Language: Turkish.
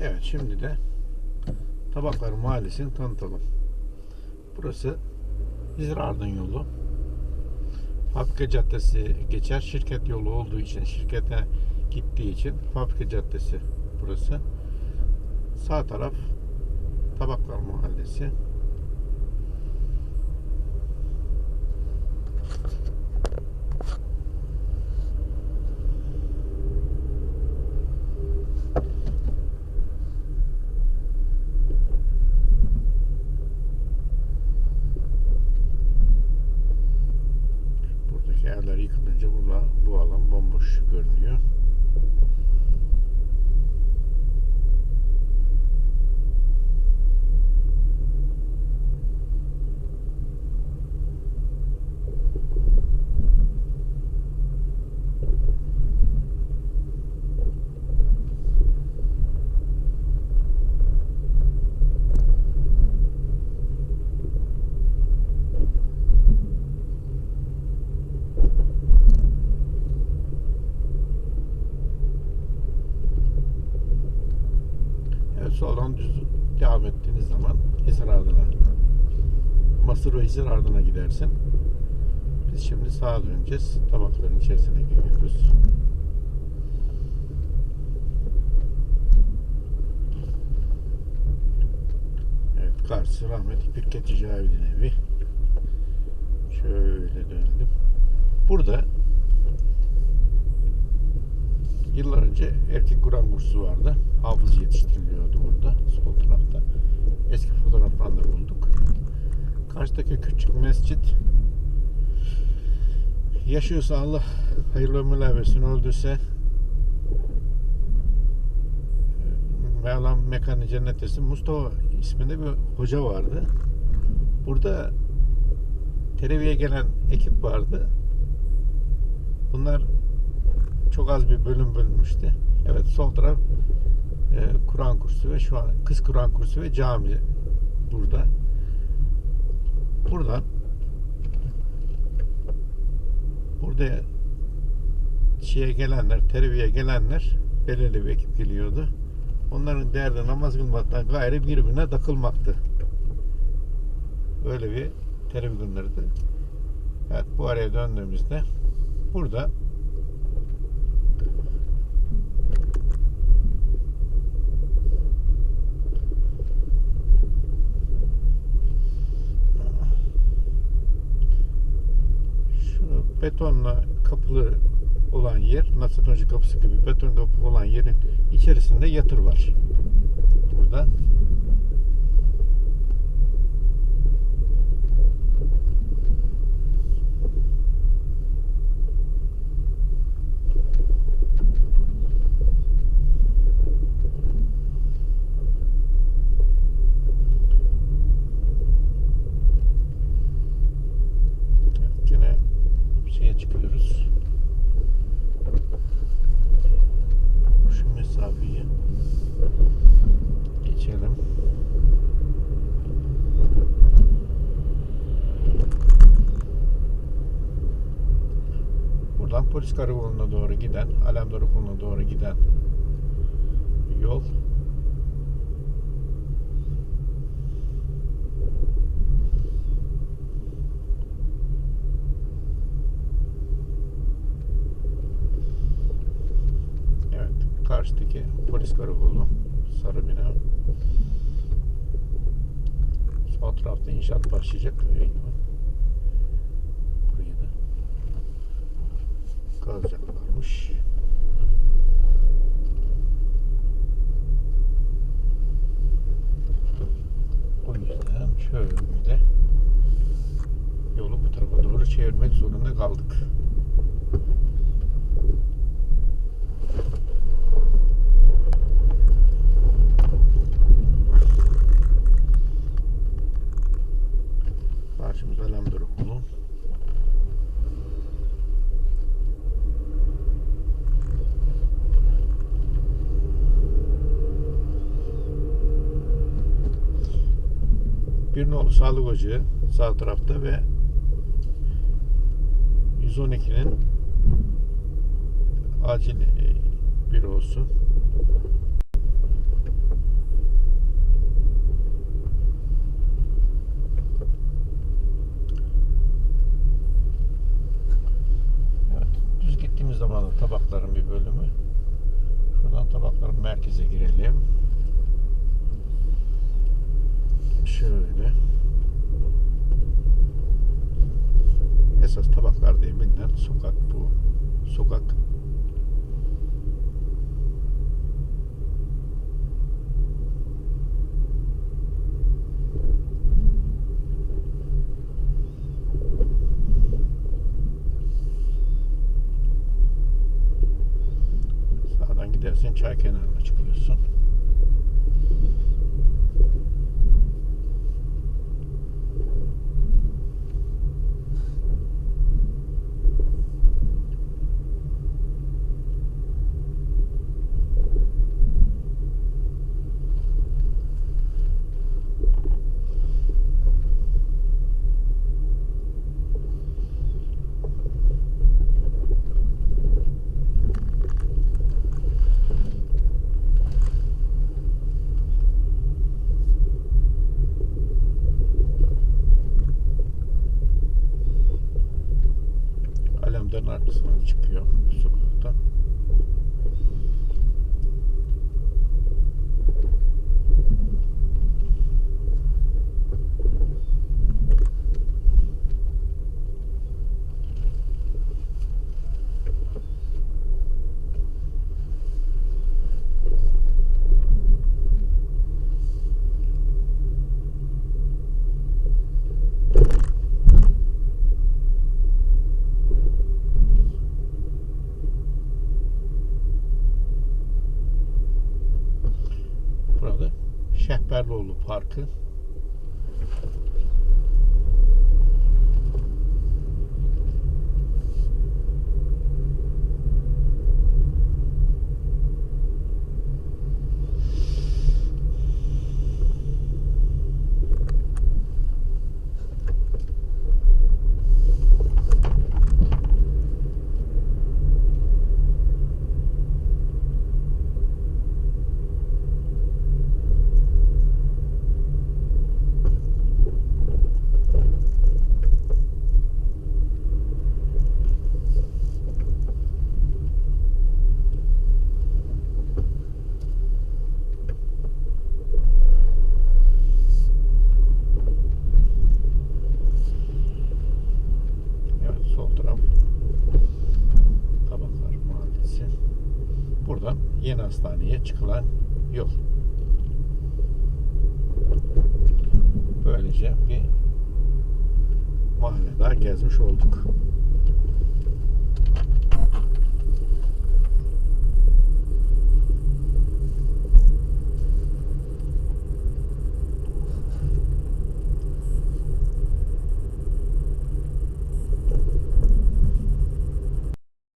Evet şimdi de Tabaklar Mahallesi'ni tanıtalım. Burası İzrardın yolu. Fabrika Caddesi geçer. Şirket yolu olduğu için, şirkete gittiği için Fabrika Caddesi burası. Sağ taraf Tabaklar Mahallesi. Buradaki evler yıkılınca burada bu alan bomboş görünüyor. Masır ve Hisar Ardına gidersin. Biz şimdi sağa döneceğiz. Tabakların içerisine giriyoruz. Evet karşısı rahmetli Pirketçi Cavid'in evi. Şöyle dönelim. Burada Yıllar önce erkek Kur'an kursu vardı. Hafız yetiştiriliyordu burada. Sol tarafta. Eski fotoğraflarını da bulduk. Karşıdaki küçük mescit yaşıyorsa Allah hayırlı ömürler versin. Öldüyse Mevlam mekanı cennet etsin. Mustafa isminde bir hoca vardı. Burada Televi'ye gelen ekip vardı. Bunlar çok az bir bölüm bölünmüştü. Evet sol taraf e, Kur'an kursu ve şu an kız Kur'an kursu ve cami burada. Buradan burada şeye gelenler, terbiye gelenler belirli bir ekip geliyordu. Onların derdi namaz kılmaktan gayrı birbirine takılmaktı. Böyle bir terbiye günlerdi. Evet bu araya döndüğümüzde burada şu betonla kapılı olan yer, Hoca kapısı gibi beton kapı olan yerin içerisinde yatır var. Burada. Yine şeye çıkıyoruz. Şu mesafeyi geçelim. Buradan polis karakoluna doğru giden, Alemdar Okulu'na doğru giden yol. Evet, karşıdaki polis karakolu sarı bina. Sol tarafta inşaat başlayacak. Kazacaklarmış. O yüzden şöyle yolu bu tarafa doğru çevirmek zorunda kaldık. Bir nolu sağlık ocağı sağ tarafta ve 112'nin acil e, bürosu. Çay kenarına çıkıyorsun. Arkasına çıkıyor bu sokaktan. Burada Şehberlioğlu Parkı. Evet sol taraf Tabaklar Mahallesi. Buradan yeni hastaneye çıkılan yol. Böylece bir mahalle daha gezmiş olduk.